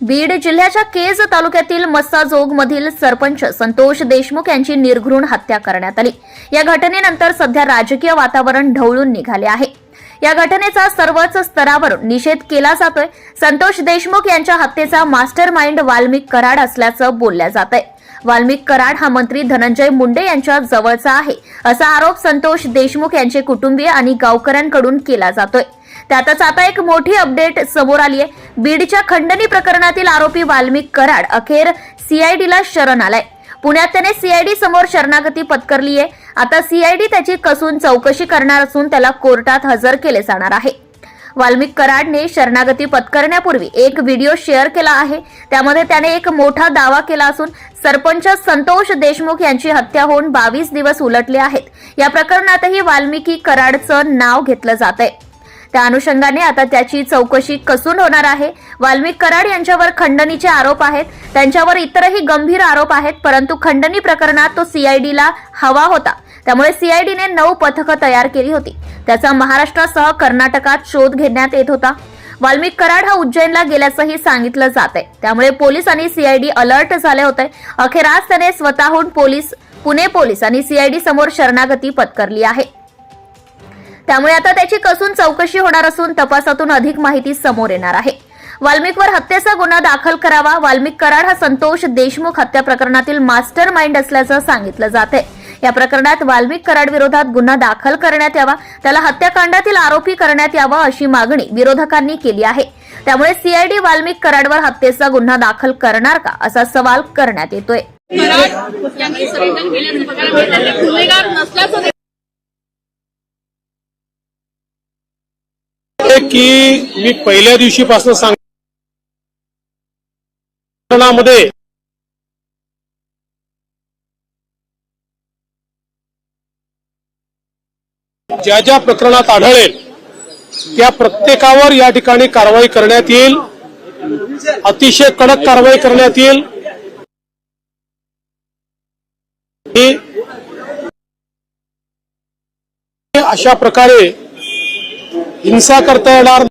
बीड जिल्ह्याच्या केज तालुक्यातील मस्साजोगमधील सरपंच संतोष देशमुख यांची निर्घृण हत्या करण्यात आली. या घटनेनंतर सध्या राजकीय वातावरण ढवळून निघाले आहे. या घटनेचा सर्वच स्तरावर निषेध केला जातोय. संतोष देशमुख यांच्या हत्येचा मास्टर माइंड वाल्मिक कराड असल्याचं बोलल्या जात आहे वाल्मिक कराड हा मंत्री धनंजय मुंडे यांच्या जवळचा आहे असा आरोप संतोष देशमुख यांचे कुटुंबीय आणि गावकऱ्यांकडून केला जातोय. त्यातच आता एक मोठी अपडेट समोर आली आहे. बीडच्या खंडणी प्रकरणातील आरोपी वाल्मिक कराड अखेर सीआयडीला शरण आलाय. पुण्यात त्याने सीआयडी समोर शरणागती पत्करली आहे. आता सीआयडी त्याची कसून चौकशी करणार असून त्याला कोर्टात हजर केले जाणार आहे. वाल्मिक कराडने शरणागती पत्करण्यापूर्वी एक व्हिडिओ शेअर केला आहे. त्यामध्ये त्याने एक मोठा दावा केला असून सरपंच संतोष देशमुख यांची हत्या होऊन बावीस दिवस उलटले आहेत. या प्रकरणातही वाल्मिकी कराडचं नाव घेतलं जात आहे त्या अनुषंगाने आता त्याची चौकशी कसून होणार आहे? वाल्मिक कराड यांच्यावर खंडणीचे आरोप आहेत. त्यांच्यावर इतरही गंभीर आरोप आहेत परंतु खंडणी प्रकरणात तो सीआयडीला हवा होता. त्यामुळे सीआयडीने नऊ पथकं तयार केली होती. त्याचा महाराष्ट्रासह कर्नाटकात शोध घेण्यात येत होता. वाल्मिक कराड हा उज्जैनला गेल्याचंही सांगितलं जात आहे त्यामुळे पोलीस आणि सीआयडी अलर्ट झाले होते. अखेर आज त्याने स्वतःहून पोलीस पुणे पोलीस आणि सीआयडी समोर शरणागती पत्करली आहे. त्यामुळे आता त्याची कसून चौकशी होणार असून तपासातून अधिक माहिती समोर येणार आहे. वाल्मिकवर हत्येचा गुन्हा दाखल करावा वाल्मिक कराड हा संतोष देशमुख हत्या प्रकरणातील मास्टर माइंड असल्याचं सांगितलं जात आहे या प्रकरणात वाल्मिक कराड विरोधात गुन्हा दाखल करण्यात यावा त्याला हत्याकांडातील आरोपी करण्यात यावा अशी मागणी विरोधकांनी केली आहे. त्यामुळे सीआयडी वाल्मिक कराडवर हत्येचा गुन्हा दाखल करणार का असा सवाल करण्यात येतोय. आहे की मी पहिल्या दिवशीपासून सांग ज्या ज्या प्रकरणात आढळेल त्या प्रत्येकावर या ठिकाणी कारवाई करण्यात येईल. अतिशय कडक कारवाई करण्यात येईल. अशा प्रकारे हिंसा करता येणार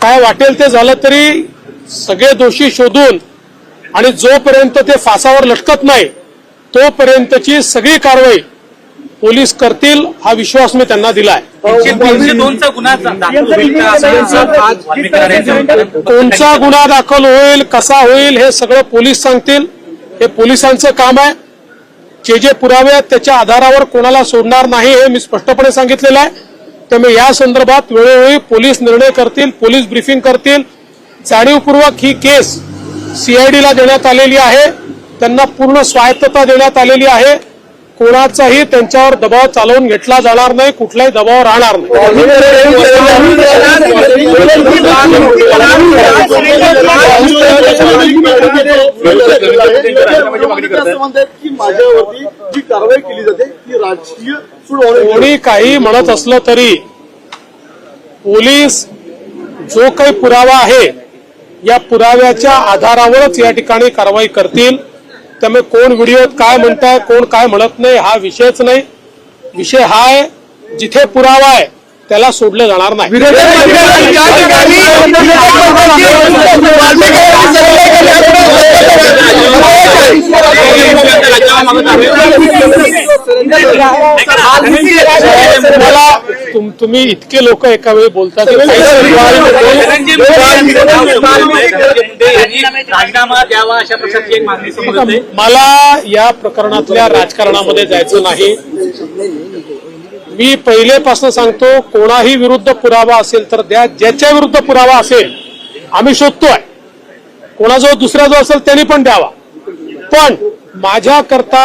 काय वाटेल ते झालं तरी सगळे दोषी शोधून आणि जोपर्यंत ते फासावर लटकत नाही तोपर्यंतची सगळी कारवाई पोलीस करतील हा विश्वास मी त्यांना दिलाय. कोणचा गुन्हा दाखल होईल कसा होईल हे सगळं पोलीस सांगतील. हे पोलिसांचं काम आहे. जे जे पुरावे आहेत त्याच्या आधारावर कोणाला सोडणार नाही हे मी स्पष्टपणे सांगितलेलं आहे. त्यामुळे या संदर्भात वेळोवेळी पोलीस निर्णय करतील पोलीस ब्रिफिंग करतील. जाणीवपूर्वक ही केस सीआयडीला देण्यात आलेली आहे. त्यांना पूर्ण स्वायत्तता देण्यात आलेली आहे. कोणाचाही त्यांच्यावर दबाव चालवून घेतला जाणार नाही कुठलाही दबाव राहणार नाही. कोणी काही म्हणत असलं तरी पोलीस जो काही पुरावा आहे या पुराव्याच्या आधारावरच या ठिकाणी कारवाई करतील. त्यामुळे कोण व्हिडिओत काय म्हणताय कोण काय म्हणत नाही हा विषयच नाही. विषय हा आहे जिथे पुरावा आहे त्याला सोडलं जाणार नाही. मला तुम्ही इतके लोक एका वेळी बोलता की काहीच धनंजय मुंडे यांनी राजीनामा द्यावा अशा प्रकारची एक मागणी समोर येते मला या प्रकरणातल्या राजकारणामध्ये जायचं नाही मी पहिलेपासून सांगतो कोणाही विरुद्ध पुरावा असेल तर द्या ज्याच्या विरुद्ध पुरावा असेल आम्ही शोधतोय कोणाजवळ दुसरा जो असेल त्यांनी पण द्यावा पण माझ्याकरता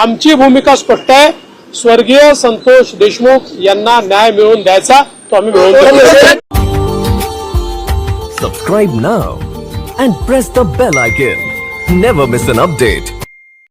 आमची भूमिका स्पष्ट आहे. स्वर्गीय संतोष देशमुख यांना न्याय मिळवून द्यायचा तो आम्ही मिळवून सबस्क्राईब ना and press the bell I never miss an update